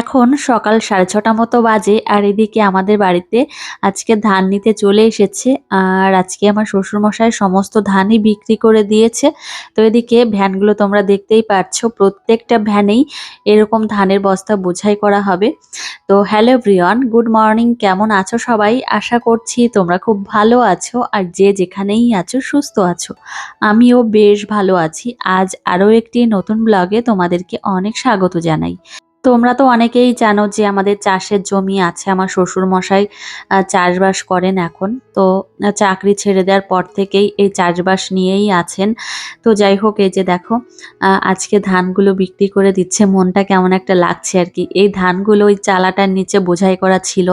এখন সকাল সাড়ে ছটা মতো বাজে আর এদিকে আমাদের বাড়িতে আজকে ধান নিতে চলে এসেছে আর আজকে আমার শ্বশুরমশাই সমস্ত ধানই বিক্রি করে দিয়েছে। তো এদিকে ভ্যানগুলো তোমরা দেখতেই পাচ্ছ প্রত্যেকটা ভ্যানেই এরকম ধানের বস্তা বোঝাই করা হবে। তো হ্যালো ব্রিয়ন গুড মর্নিং, কেমন আছো সবাই? আশা করছি তোমরা খুব ভালো আছো আর যে যেখানেই আছো সুস্থ আছো। আমিও বেশ ভালো আছি। আজ আরও একটি নতুন ব্লগে তোমাদেরকে অনেক স্বাগত জানাই। তোমরা তো অনেকেই জানো যে আমাদের চাষের জমি আছে, আমার শ্বশুর মশাই চাষবাস করেন এখন। তো চাকরি ছেড়ে দেওয়ার পর থেকেই এই চাষবাস নিয়েই আছেন। তো যাই হোক, এই যে দেখো আজকে ধানগুলো বিক্রি করে দিচ্ছে, মনটা কেমন একটা লাগছে আর কি। এই ধানগুলো ওই চালাটার নিচে বোঝাই করা ছিল,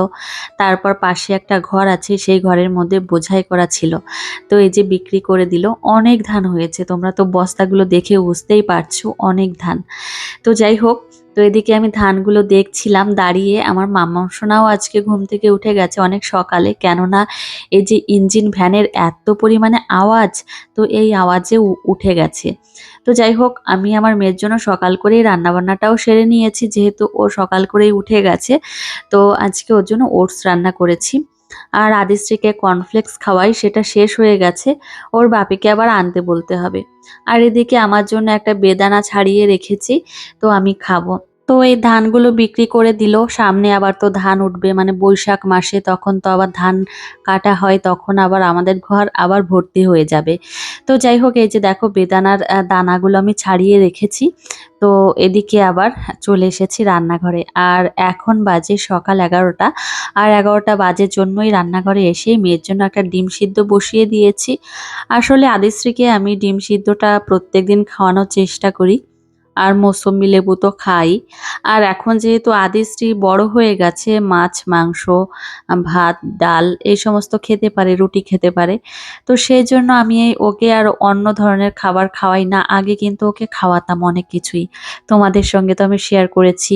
তারপর পাশে একটা ঘর আছে, সেই ঘরের মধ্যে বোঝাই করা ছিল। তো এই যে বিক্রি করে দিল, অনেক ধান হয়েছে, তোমরা তো বস্তাগুলো দেখে বুঝতেই পারছ, অনেক ধান। তো যাই হোক তো এদিকে আমি ধানগুলো দেখছিলাম দাঁড়িয়ে। আমার মামা সোনাও আজকে ঘুম থেকে উঠে গেছে অনেক সকালে। কেননা এই যে ইঞ্জিন ভ্যানের এত পরিমাণে আওয়াজ, তো এই আওয়াজে উঠে গেছে। তো যাই হোক, আমি আমার মেয়ের জন্য সকাল করেই রান্নাবান্নাটাও সেরে নিয়েছি, যেহেতু ও সকাল করেই উঠে গেছে। তো আজকে ওর জন্য ওটস রান্না করেছি। আর আদিশ্রীকে কর্নফ্লেক্স খাওয়াই, সেটা শেষ হয়ে গেছে। ওর বাপিকে আবার আনতে বলতে হবে। আর এদিকে আমার জন্য একটা বেদানা ছাড়িয়ে রেখেছি, তো আমি খাব। তো এই ধানগুলো বিক্রি করে দিল। সামনে আবার তো ধান উঠবে মানে বৈশাখ মাসে তখন তো আবার ধান কাটা হয়, তখন আবার আমাদের ঘর আবার ভর্তি হয়ে যাবে। তো যাই হোক, এই যে দেখো বেদানার দানাগুলো আমি ছাড়িয়ে রেখেছি। তো এদিকে আবার চলে এসেছি রান্নাঘরে। আর এখন বাজে সকাল এগারোটা। আর এগারোটা বাজের জন্যই রান্নাঘরে এসে মেয়ের জন্য একটা ডিম সিদ্ধ বসিয়ে দিয়েছি। আসলে আদিশ্রীকে আমি ডিম সিদ্ধটা প্রত্যেকদিন খাওয়ানোর চেষ্টা করি। আর মৌসুম্বি লেবু তো খাই। আর এখন যেহেতু আদিশ্রী বড় হয়ে গেছে, মাছ, মাংস, ভাত, ডাল, এই সমস্ত খেতে পারে, রুটি খেতে পারে, তো সেই জন্য আমি এই ওকে আর অন্য ধরনের খাবার খাওয়াই না। আগে কিন্তু ওকে খাওয়াতাম অনেক কিছুই। তোমাদের সঙ্গে তো আমি শেয়ার করেছি।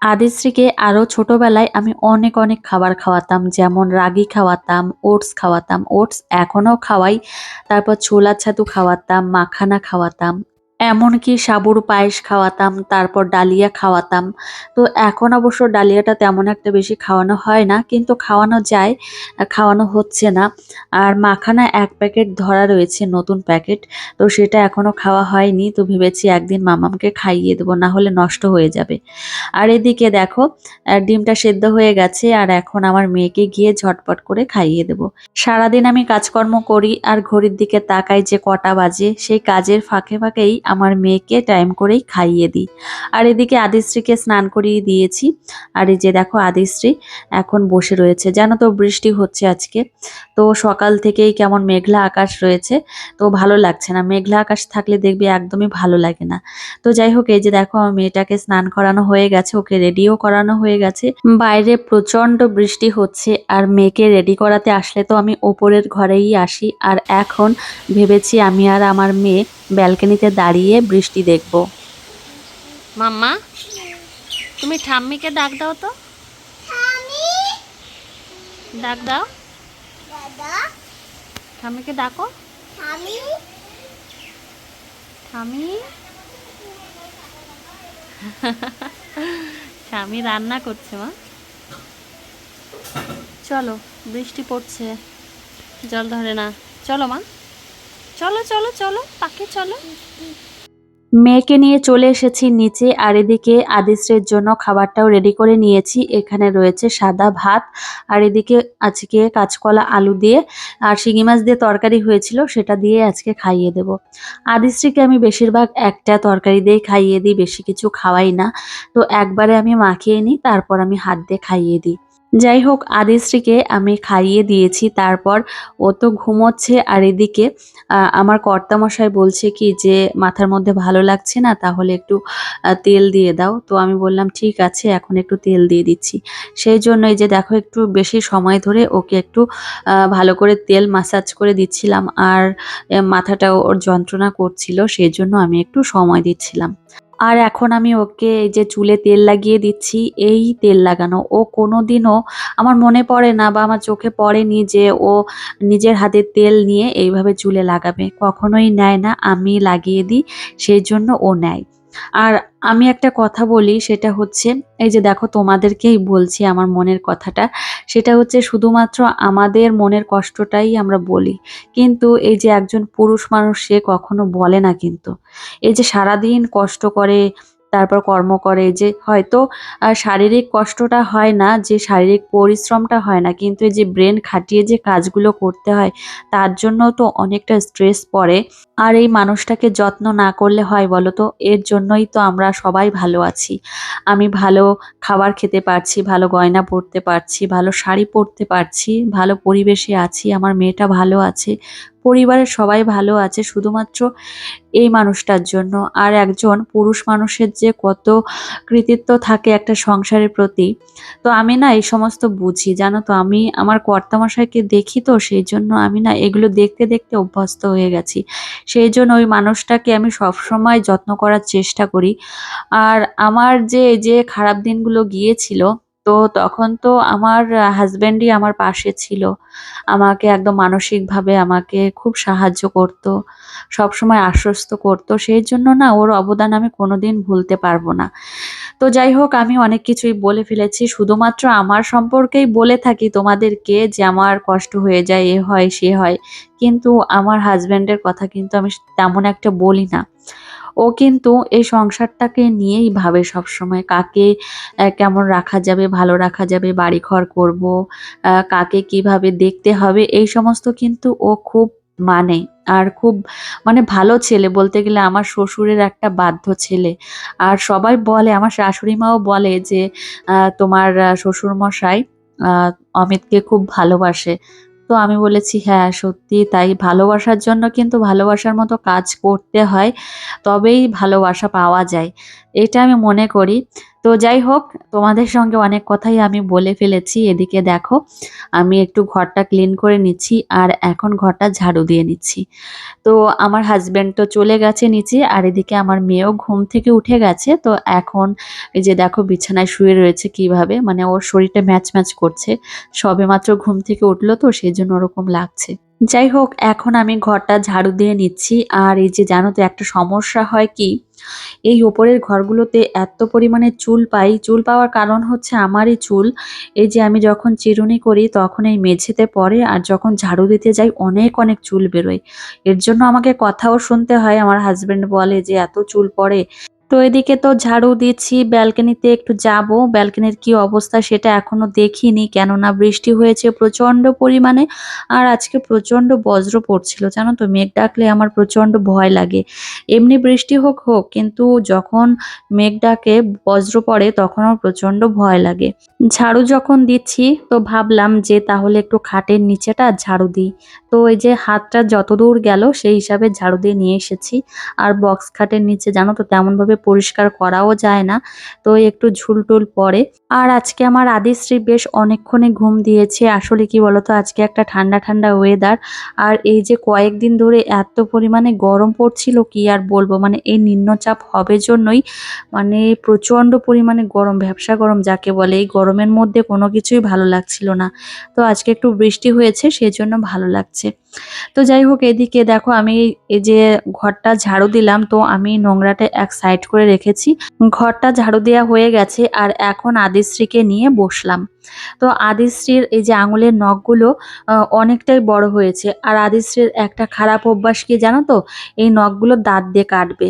আদিশ্রীকে আরও ছোটোবেলায় আমি অনেক অনেক খাবার খাওয়াতাম, যেমন রাগি খাওয়াতাম, ওটস খাওয়াতাম। ওটস এখনও খাওয়াই। তারপর ছোলা ছাতু খাওয়াতাম, মাখানা খাওয়াতাম। এমনকি সাবুর পায়েস খাওয়াতাম, তারপর ডালিয়া খাওয়াতাম। তো এখন অবশ্য ডালিয়াটা তেমন একটা বেশি খাওয়ানো হয় না, কিন্তু খাওয়ানো যায়, খাওয়ানো হচ্ছে না। আর মাখানা এক প্যাকেট ধরা রয়েছে নতুন প্যাকেট, তো সেটা এখনও খাওয়া হয়নি। তো ভেবেছি একদিন মামামকে খাইয়ে দেবো, না হলে নষ্ট হয়ে যাবে। আর এদিকে দেখো ডিমটা সেদ্ধ হয়ে গেছে, আর এখন আমার মেয়েকে গিয়ে ঝটপট করে খাইয়ে দেবো। সারাদিন আমি কাজকর্ম করি, আর ঘড়ির দিকে তাকাই যে কটা বাজে, সেই কাজের ফাঁকে ফাঁকেই আমার মেয়েকে টাইম করেই খাইয়ে দিই। আর এদিকে আদিশ্রীকে স্নান করিয়ে দিয়েছি। আর এই যে দেখো আদিশ্রী এখন বসে রয়েছে। জানো তো বৃষ্টি হচ্ছে আজকে। তো সকাল থেকেই কেমন মেঘলা আকাশ রয়েছে। তো ভালো লাগছে না। মেঘলা আকাশ থাকলে দেখবি একদমই ভালো লাগে না। তো যাই হোক, এই যে দেখো আমার মেয়েটাকে স্নান করানো হয়ে গেছে। ওকে রেডিও করানো হয়ে গেছে। বাইরে প্রচণ্ড বৃষ্টি হচ্ছে। আর মেয়েকে রেডি করাতে আসলে তো আমি ওপরের ঘরেই আসি। আর এখন ভেবেছি আমি আর আমার মেয়ে ব্যালকনিতে দাঁড়িয়ে বৃষ্টি দেখব। মাম্মা তুমি ঠাম্মিকে ডাক দাও তো। ডাক দাও। ঠাম্মিকে ডাকো। ঠামি স্বামী রান্না করছে মা। চলো বৃষ্টি পড়ছে। জল ধরে না। চলো মা। চলো চলো চলো পাখি চলো। মেয়েকে নিয়ে চলে এসেছি নিচে আর এদিকে আদিশ্রের জন্য খাবারটাও রেডি করে নিয়েছি। এখানে রয়েছে সাদা ভাত আর এদিকে আজকে কাঁচকলা আলু দিয়ে আর শিঙি মাছ দিয়ে তরকারি হয়েছিল, সেটা দিয়ে আজকে খাইয়ে দেব। আদিশ্রীকে আমি বেশিরভাগ একটা তরকারি দিয়েই খাইয়ে দিই, বেশি কিছু খাওয়াই না। তো একবারে আমি মাখিয়ে নিই, তারপর আমি হাত দিয়ে খাইয়ে দিই। যাই হোক আদিশ্রীকে আমি খাইয়ে দিয়েছি, তারপর ও তো ঘুমোচ্ছে, আর এদিকে আমার কর্তামশাই বলছে কি যে, মাথার মধ্যে ভালো লাগছে না, তাহলে একটু তেল দিয়ে দাও। তো আমি বললাম, ঠিক আছে, এখন একটু তেল দিয়ে দিচ্ছি। সেই জন্য এই যে, দেখো, একটু বেশি সময় ধরে ওকে একটু ভালো করে তেল মাসাজ করে দিচ্ছিলাম, আর মাথাটা ওর যন্ত্রণা করছিল, সেই জন্য আমি একটু সময় দিচ্ছিলাম। আর এখন আমি ওকে এই যে চুলে তেল লাগিয়ে দিচ্ছি, এই তেল লাগানো। ও কোনো দিনও আমার মনে পড়ে না বা আমার চোখে পড়েনি যে ও নিজের হাতে তেল নিয়ে এইভাবে চুলে লাগাবে। কখনোই নেয় না, আমি লাগিয়ে দিই, সেই জন্য ও নেয়। আর আমি একটা কথা বলি, সেটা হচ্ছে, এই যে দেখো তোমাদেরকেই বলছি আমার মনের কথাটা, সেটা হচ্ছে শুধুমাত্র আমাদের মনের কষ্টটাই আমরা বলি। কিন্তু এই যে একজন পুরুষ মানুষ, সে কখনো বলে না কিন্তু। এই যে সারাদিন কষ্ট করে তারপর কর্ম করে যে হয়তো শারীরিক কষ্টটা হয় না, যে শারীরিক পরিশ্রমটা হয় না, কিন্তু এই যে ব্রেন খাটিয়ে যে কাজগুলো করতে হয়, তার জন্য তো অনেকটা স্ট্রেস পড়ে। আর এই মানুষটাকে যত্ন না করলে হয় বলো তো? এর জন্যই তো আমরা সবাই ভালো আছি। আমি ভালো খাবার খেতে পারছি, ভালো গয়না পরতে পারছি, ভালো শাড়ি পরতে পারছি, ভালো পরিবেশে আছি, আমার মেয়েটা ভালো আছে। পরিবারের সবাই ভালো আছে, শুধুমাত্র এই মানুষটার জন্য। আর একজন পুরুষ মানুষের যে কত কৃতিত্ব থাকে একটা সংসারের প্রতি, তো আমি না এই সমস্ত বুঝি। জানো তো, আমি আমার কর্তামশাইকে দেখি তো, সেই জন্য আমি না এগুলো দেখতে দেখতে অভ্যস্ত হয়ে গেছি। সেই জন্য ওই মানুষটাকে আমি সবসময় যত্ন করার চেষ্টা করি। আর আমার যে যে খারাপ দিনগুলো গিয়েছিল তো তখন তো আমার হাজব্যান্ডই আমার পাশে ছিল। আমাকে একদম মানসিকভাবে আমাকে খুব সাহায্য করতো, সবসময় আশ্বস্ত করতো। সেই জন্য না ওর অবদান আমি কোনোদিন ভুলতে পারব না। তো যাই হোক, আমি অনেক কিছুই বলে ফেলেছি। শুধুমাত্র আমার সম্পর্কেই বলে থাকি তোমাদেরকে যে আমার কষ্ট হয়ে যায়, এ হয়, সে হয়। কিন্তু আমার হাজব্যান্ডের কথা কিন্তু আমি তেমন একটা বলি না। ও কিন্তু এই সংসারটাকে নিয়েই ভাবে সবসময় কাকে কেমন রাখা যাবে ভালো রাখা যাবে বাড়িঘর করব আহ, কাকে কীভাবে দেখতে হবে এই সমস্ত কিন্তু ও খুব মানে আর খুব মানে ভালো ছেলে বলতে গেলে আমার শ্বশুরের একটা বাধ্য ছেলে। আর সবাই বলে আমার শাশুড়ি মাও বলে যে তোমার শ্বশুর মশাই অমিতকে খুব ভালোবাসে। তো আমি বলেছি হ্যাঁ সত্যি তাই ভালোবাসার জন্য কিন্তু ভালোবাসার মতো কাজ করতে হয়, তবেই ভালোবাসা পাওয়া যায়। এটা আমি মনে করি। তো যাই হোক, তোমাদের সঙ্গে অনেক কথাই আমি বলে ফেলেছি। এদিকে দেখো, আমি একটু ঘরটা ক্লিন করে নিচ্ছি আর এখন ঘরটা ঝাড়ু দিয়ে নিচ্ছি। তো আমার হাজব্যান্ড তো চলে গেছে নিচে আর এদিকে আমার মেয়েও ঘুম থেকে উঠে গেছে। তো এখন এই যে দেখো, বিছানায় শুয়ে রয়েছে কীভাবে মানে ওর শরীরটা ম্যাচ ম্যাচ করছে। সবে মাত্র ঘুম থেকে উঠল তো সেই জন্য ওরকম লাগছে। যাই হোক, এখন আমি ঘরটা ঝাড়ু দিয়ে নিচ্ছি। আর এই যে জানো তো, একটা সমস্যা হয় কি, এই ওপরের ঘরগুলোতে এত পরিমাণে চুল পাই। চুল পাওয়ার কারণ হচ্ছে আমারই চুল। এই যে আমি যখন চিরুনি করি, তখন এই মেঝেতে পড়ে আর যখন ঝাড়ু দিতে যাই, অনেক অনেক চুল বেরোয়। এর জন্য আমাকে কথাও শুনতে হয়। আমার হাজব্যান্ড বলে যে, এত চুল পড়ে। তো এদিকে তো ঝাড়ু দিচ্ছি, ব্যালকনিতে একটু যাব। ব্যালকনির কি অবস্থা সেটা এখনও দেখিনি, কেননা বৃষ্টি হয়েছে প্রচণ্ড পরিমাণে আর আজকে প্রচণ্ড বজ্র পড়ছিল। জানো তো, মেঘ ডাকলে আমার প্রচণ্ড ভয় লাগে। এমনি বৃষ্টি হোক হোক, কিন্তু যখন মেঘ ডাকে, বজ্র পড়ে, তখন আমার প্রচণ্ড ভয় লাগে। ঝাড়ু যখন দিচ্ছি, তো ভাবলাম যে তাহলে একটু খাটের নিচেটা ঝাড়ু দিই। তো এই যে হাতটা যতদূর গেল, সেই হিসাবে ঝাড়ু দিয়ে নিয়ে এসেছি। আর বক্স খাটের নিচে, জানো তো, তেমনভাবে পরিষ্কার করাও যায় না। তো একটু ঝুলটুল পড়ে আর আজকে আমার আদিশ্রী বেশ অনেকক্ষণে ঘুম দিয়েছে। আসলে কি বলতো, আজকে একটা ঠান্ডা ঠান্ডা ওয়েদার আর এই যে কয়েকদিন ধরে এত পরিমাণে গরম পড়ছিল, কি আর বলব? মানে এই নিম্নচাপ হবে জন্যই মানে প্রচণ্ড পরিমাণে গরম ব্যবসা গরম যাকে বলে। এই গরমের মধ্যে কোনো কিছুই ভালো লাগছিল না। তো আজকে একটু বৃষ্টি হয়েছে সেই জন্য ভালো লাগছে। তো যাই হোক, এদিকে দেখো আমি এই যে ঘরটা ঝাড়ু দিলাম, তো আমি নোংরাটা এক সাইড করে রেখেছি। ঘরটা ঝাড়ু দেওয়া হয়ে গেছে আর এখন আদিশ্রীকে নিয়ে বসলাম। তো আদিশ্রীর এই যে আঙুলের নখগুলো অনেকটাই বড় হয়েছে আর আদিশ্রীর একটা খারাপ অভ্যাস কি জানো তো? এই নখগুলো দাঁত দিয়ে কাটবে,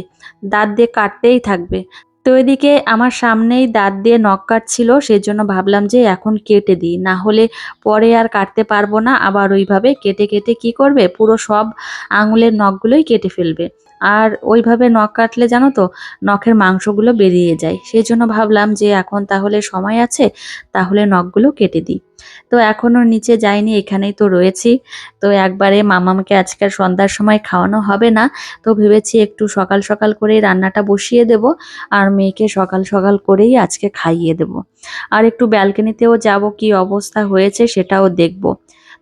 দাঁত দিয়ে কাটতেই থাকবে। তো এদিকে আমার সামনেই দাঁত দিয়ে নখ কাটছিল সেই জন্য ভাবলাম যে এখন কেটে দিই। না হলে পরে আর কাটতে পারব না, আবার ওইভাবে কেটে কেটে কি করবে? পুরো সব আঙুলের নখগুলোই কেটে ফেলবে। আর ওইভাবে নখ কাটলে জানো তো, নখের মাংসগুলো বেরিয়ে যায়। সেই জন্য ভাবলাম যে এখন তাহলে সময় আছে, তাহলে নখগুলো কেটে দিই। তো এখনও নিচে যাইনি, এখানেই তো রয়েছি। তো একবারে মামামকে আজকের সন্ধ্যার সময় খাওয়ানো হবে না। তো ভেবেছি একটু সকাল সকাল করেই রান্নাটা বসিয়ে দেব আর মেয়েকে সকাল সকাল করেই আজকে খাইয়ে দেব। আর একটু ব্যালকনিতেও যাব, কি অবস্থা হয়েছে সেটাও দেখব।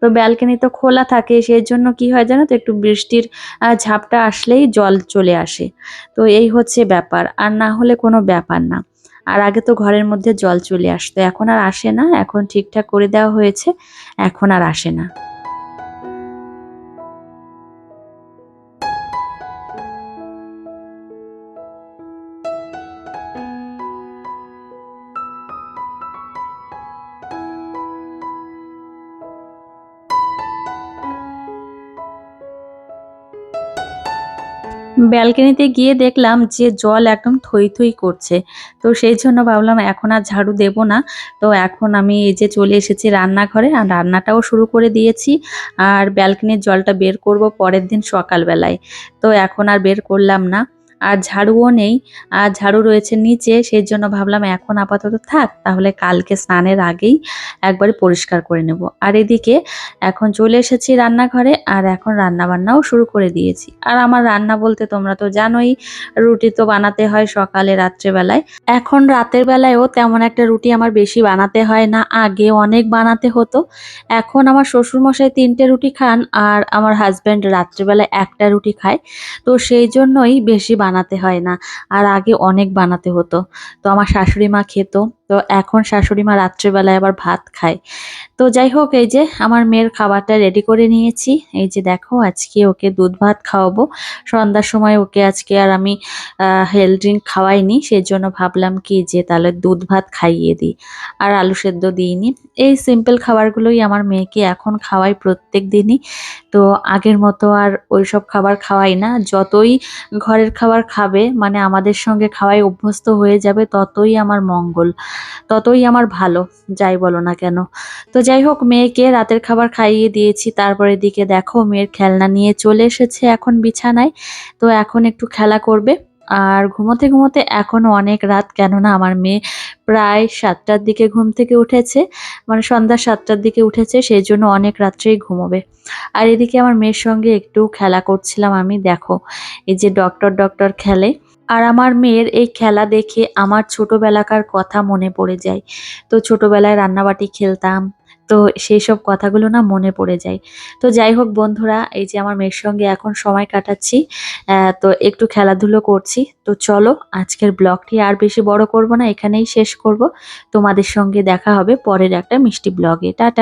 তো ব্যালকনি তো খোলা থাকে সেই জন্য কি হয় জানো তো, একটু বৃষ্টির ঝাপটা আসলেই জল চলে আসে। তো এই হচ্ছে ব্যাপার, আর না হলে কোনো ব্যাপার না। আর আগে তো ঘরের মধ্যে জল চলে আসতো, এখন আর আসে না, এখন ঠিকঠাক করে দেওয়া হয়েছে, এখন আর আসে না। ব্যালকনিতে গিয়ে দেখলাম যে জল একদম থই থই করছে। তো সেই জন্য ভাবলাম, এখন আর ঝাড়ু দেব না। তো এখন আমি এই যে চলে এসেছি রান্নাঘরে, আর রান্নাটাও শুরু করে দিয়েছি। আর ব্যালকনির জলটা বের করব পরের দিন সকালবেলায়। তো এখন আর বের করলাম না। আর ঝাড়ুও নেই, আর ঝাড়ু রয়েছে নিচে সেই জন্য ভাবলাম এখন আপাতত থাক, তাহলে কালকে স্নানের আগেই একবারে পরিষ্কার করে নেব। আর এদিকে এখন চলে এসেছি রান্নাঘরে, আর এখন রান্না বান্নাও শুরু করে দিয়েছি। আর আমার রান্না বলতে তোমরা তো জানোই, রুটি তো বানাতে হয় সকালে, রাত্রেবেলায়। এখন রাতের বেলায়ও তেমন একটা রুটি আমার বেশি বানাতে হয় না, আগে অনেক বানাতে হতো। এখন আমার শ্বশুরমশাই তিনটে রুটি খান, আর আমার হাজব্যান্ড রাত্রেবেলায় একটা রুটি খায়। তো সেই জন্যই বেশি বানাতে হয় না। আর আগে অনেক বানাতে হতো। তো আমার শাশুড়ি মা খেত। তো এখন শাশুড়ি মা রাত্রেবেলায় আবার ভাত খায়। তো যাই হোক, এই যে আমার মেয়ের খাবারটা রেডি করে নিয়েছি। এই যে দেখো, আজকে ওকে দুধ ভাত খাওয়াবো। সন্ধ্যার সময় ওকে আজকে আর আমি হেলথ ড্রিঙ্ক খাওয়াইনি। সেই জন্য ভাবলাম কি যে তাহলে দুধ ভাত খাইয়ে দিই। আর আলু সেদ্ধ দিইনি। এই সিম্পল খাবারগুলোই আমার মেয়েকে এখন খাওয়াই প্রত্যেক দিনই। তো আগের মতো আর ওইসব খাবার খাওয়াই না। যতই ঘরের খাবার খাবে মানে আমাদের সঙ্গে খাওয়াই অভ্যস্ত হয়ে যাবে, ততই আমার মঙ্গল। ততই আমার ভালো, যাই বলো না কেন। তো যাই হোক, মেয়েকে রাতের খাবার খাইয়ে দিয়েছি, তারপরে দিকে দেখো মেয়ের খেলনা নিয়ে চলে এসেছে এখন বিছানায়। তো এখন একটু খেলা করবে। আর ঘুমোতে ঘুমোতে এখনও অনেক রাত, কেননা আমার মেয়ে প্রায় সাতটার দিকে ঘুম থেকে উঠেছে। মানে সন্ধ্যা সাতটার দিকে উঠেছে সেই জন্য অনেক রাত্রেই ঘুমোবে। আর এদিকে আমার মেয়ের সঙ্গে একটু খেলা করছিলাম আমি, দেখো। এই যে ডক্টর ডক্টর খেলে। আর আমার মেয়ের এই খেলা দেখে আমার ছোটবেলাকার কথা মনে পড়ে যায়। তো ছোটবেলায় রান্নাবাটি খেলতাম, তো সেই সব কথাগুলো না মনে পড়ে যায়। তো যাই হোক বন্ধুরা, এই যে আমার মেয়ের সঙ্গে এখন সময় কাটাচ্ছি তো একটু খেলাধুলো করছি। তো চলো, আজকের ব্লগটি আর বেশি বড় করব না, এখানেই শেষ করব। তোমাদের সঙ্গে দেখা হবে পরের একটা মিষ্টি ব্লগে। টাটা।